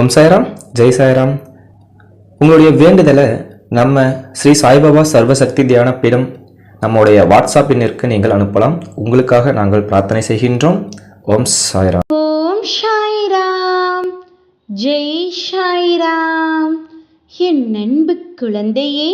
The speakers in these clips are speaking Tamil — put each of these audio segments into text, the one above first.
ஓம் சாய்ராம் ஜெய் சாய்ராம். உங்களுடைய வேண்டுதலை நம்ம ஸ்ரீ சாய்பாபா சர்வசக்தி தியான பீடம் நம்முடைய வாட்ஸ்அப் எண்ணிற்கு நீங்கள் அனுப்பலாம். உங்களுக்காக நாங்கள் பிரார்த்தனை செய்கின்றோம். ஓம் சாய்ராம். ஓம் சாய்ராம் ஜெய் சாய்ராம். என் நண்பு குழந்தையே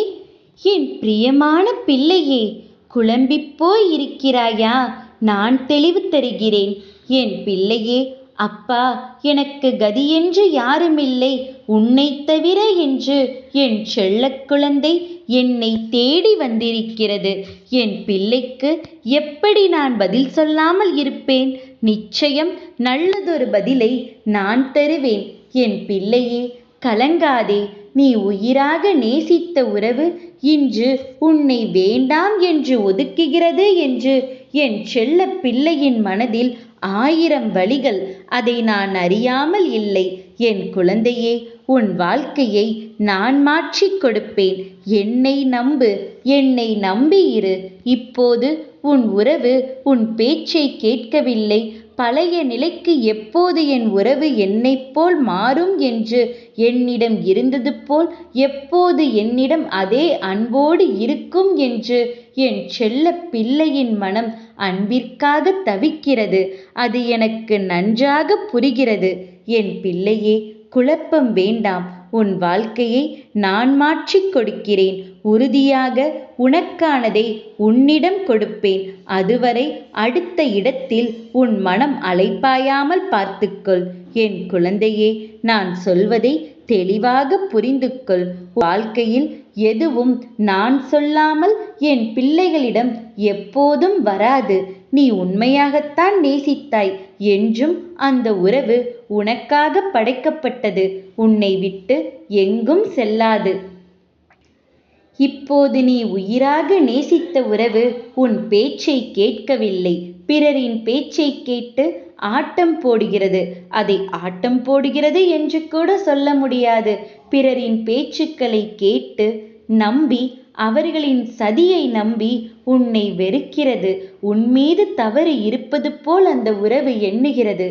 என் பிரியமான பிள்ளையே குழம்பிப் போய் இருக்கிறாயா நான் தெளிவு தருகிறேன். என் பிள்ளையே அப்பா எனக்கு கதியென்று யாருமில்லை. உன்னைத் தவிர என்று என் செல்லக் குழந்தை என்னை தேடி வந்திருக்கிறது. என் பிள்ளைக்கு எப்படி நான் பதில் சொல்லாமல் இருப்பேன்? நிச்சயம் நல்லதொரு பதிலை நான் தருவேன். என் பிள்ளையே கலங்காதே. நீ உயிராக நேசித்த உறவு இன்று உன்னை வேண்டாம் என்று ஒதுக்குகிறது என்று என் செல்ல பிள்ளையின் மனதில் ஆயிரம் வழிகள் அதை நான் அறியாமல் இல்லை. என் குழந்தையே உன் வாழ்க்கையை நான் மாற்றிக் கொடுப்பேன். என்னை நம்பு என்னை நம்பி இரு இப்போது உன் உறவு உன் பேச்சை கேட்கவில்லை. பழைய நிலைக்கு எப்போது என் உறவு என்னைப் போல் மாறும் என்று என்னிடம் இருந்தது போல் எப்போது என்னிடம் அதே அன்போடு இருக்கும் என்று என் செல்ல பிள்ளையின் மனம் அன்பிற்காக தவிக்கிறது. அது எனக்கு நன்றாக புரிகிறது. என் பிள்ளையே குழப்பம் வேண்டாம். உன் வாழ்க்கையை நான் மாற்றிக் கொடுக்கிறேன். உறுதியாக உனக்கானதை உன்னிடம் கொடுப்பேன். அதுவரை அடுத்த இடத்தில் உன் மனம் அலைப்பாயாமல் பார்த்துக்கொள். என் குழந்தையே நான் சொல்வதை தெளிவாக புரிந்து கொள் வாழ்க்கையில் எதுவும் நான் சொல்லாமல் என் பிள்ளைகளிடம் எப்போதும் வராது. நீ உண்மையாகத்தான் நேசித்தாய் என்றும் அந்த உறவு உனக்காக படைக்கப்பட்டது. உன்னை விட்டு எங்கும் செல்லாது. இப்போது நீ உயிராக நேசித்த உறவு உன் பேச்சை கேட்கவில்லை. பிறரின் பேச்சை கேட்டு ஆட்டம் போடுகிறது. அதை ஆட்டம் போடுகிறது என்று கூட சொல்ல முடியாது. பிறரின் பேச்சுக்களை கேட்டு நம்பி அவர்களின் சதியை நம்பி உன்னை வெறுக்கிறது. உன்மீது தவறு இருப்பது போல் அந்த உறவு எண்ணுகிறது.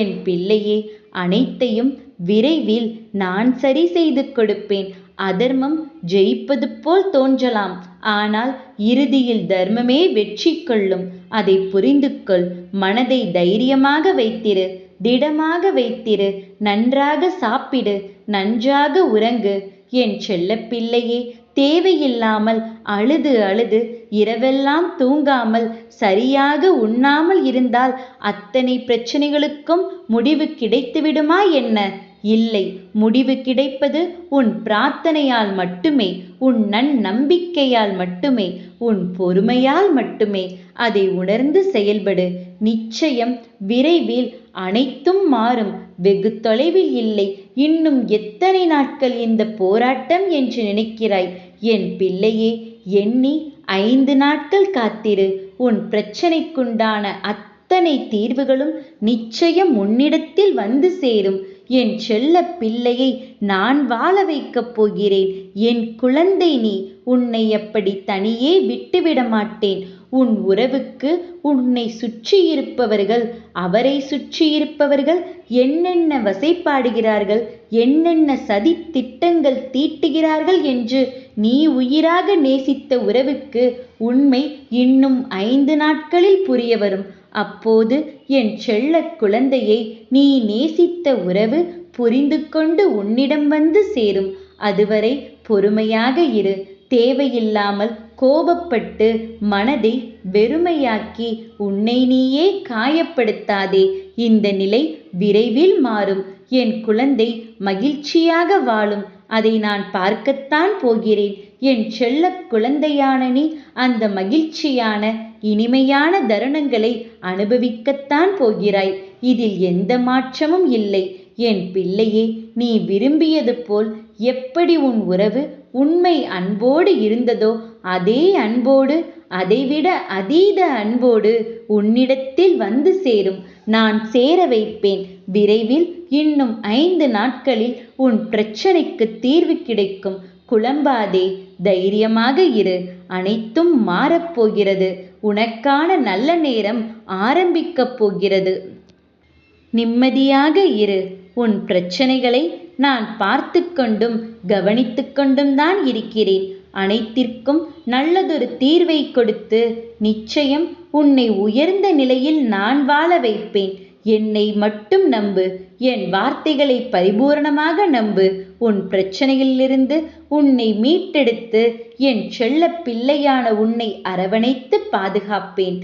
என் பிள்ளையே அனைத்தையும் விரைவில் நான் சரி செய்து கொடுப்பேன். அதர்மம் ஜெயிப்பது போல் தோன்றலாம். ஆனால் இறுதியில் தர்மமே வெற்றி கொள்ளும். அதை புரிந்து கொள். மனதை தைரியமாக வைத்திரு. திடமாக வைத்திரு. நன்றாக சாப்பிடு. நன்றாக உறங்கு. என் செல்லப்பிள்ளையே தேவையில்லாமல் அழுது அழுது இரவெல்லாம் தூங்காமல் சரியாக உண்ணாமல் இருந்தால் அத்தனை பிரச்சனைகளுக்கும் முடிவு கிடைத்துவிடுமா என்ன? இல்லை. முடிவு கிடைப்பது உன் பிரார்த்தனையால் மட்டுமே உன் நன்னம்பிக்கையால் மட்டுமே உன் பொறுமையால் மட்டுமே. அதை உணர்ந்து செயல்படு. நிச்சயம் விரைவில் அனைத்தும் மாறும். வெகு தொலைவில் இல்லை. இன்னும் எத்தனை நாட்கள் இந்த போராட்டம் என்று நினைக்கிறாய்? என் பிள்ளையே எண்ணி ஐந்து நாட்கள் காத்திரு. உன் பிரச்சனைக்குண்டான அத்தனை தீர்வுகளும் நிச்சயம் உன்னிடத்தில் வந்து சேரும். என் செல்ல பிள்ளையை நான் வாழ வைக்கப் போகிறேன். என் குழந்தை நீ உன்னை அப்படி தனியே விட்டுவிட மாட்டேன். உன் உறவுக்கு உன்னை சுற்றியிருப்பவர்கள் அவரை சுற்றியிருப்பவர்கள் என்னென்ன வசைப்பாடுகிறார்கள் என்னென்ன சதி திட்டங்கள் தீட்டுகிறார்கள் என்று நீ உயிராக நேசித்த உறவுக்கு உண்மை இன்னும் ஐந்து நாட்களில் புரிய வரும். அப்போது என் செல்ல குழந்தையை நீ நேசித்த உறவு புரிந்து கொண்டு உன்னிடம் வந்து சேரும். அதுவரை பொறுமையாக இரு. தேவையில்லாமல் கோபப்பட்டு மனதை வெறுமையாக்கி உன்னை நீயே காயப்படுத்தாதே. இந்த நிலை விரைவில் மாறும். என் குழந்தை மகிழ்ச்சியாக வாழும். அதை நான் பார்க்கத்தான் போகிறேன். என் செல்ல குழந்தையான நீ அந்த மகிழ்ச்சியான இனிமையான தருணங்களை அனுபவிக்கத்தான் போகிறாய். இதில் எந்த மாற்றமும் இல்லை. என் பிள்ளையே நீ விரும்பியது போல் எப்படி உன் உறவு உண்மை அன்போடு இருந்ததோ அதே அன்போடு அதைவிட அதீத அன்போடு உன்னிடத்தில் வந்து சேரும். நான் சேர வைப்பேன். விரைவில் இன்னும் ஐந்து நாட்களில் உன் பிரச்சனைக்கு தீர்வு கிடைக்கும். குழம்பாதே தைரியமாக இரு. அனைத்தும் மாறப்போகிறது. உனக்கான நல்ல நேரம் ஆரம்பிக்கப் போகிறது. நிம்மதியாக இரு. உன் பிரச்சனைகளை நான் பார்த்து கொண்டும் கவனித்து கொண்டும் தான் இருக்கிறேன். அனைத்திற்கும் நல்லதொரு தீர்வை கொடுத்து நிச்சயம் உன்னை உயர்ந்த நிலையில் நான் வாழ வைப்பேன். என்னை மட்டும் நம்பு என் வார்த்தைகளை பரிபூரணமாக நம்பு. உன் பிரச்சனையிலிருந்து உன்னை மீட்டெடுத்து என் செல்ல பிள்ளையான உன்னை அரவணைத்து பாதுகாப்பேன்.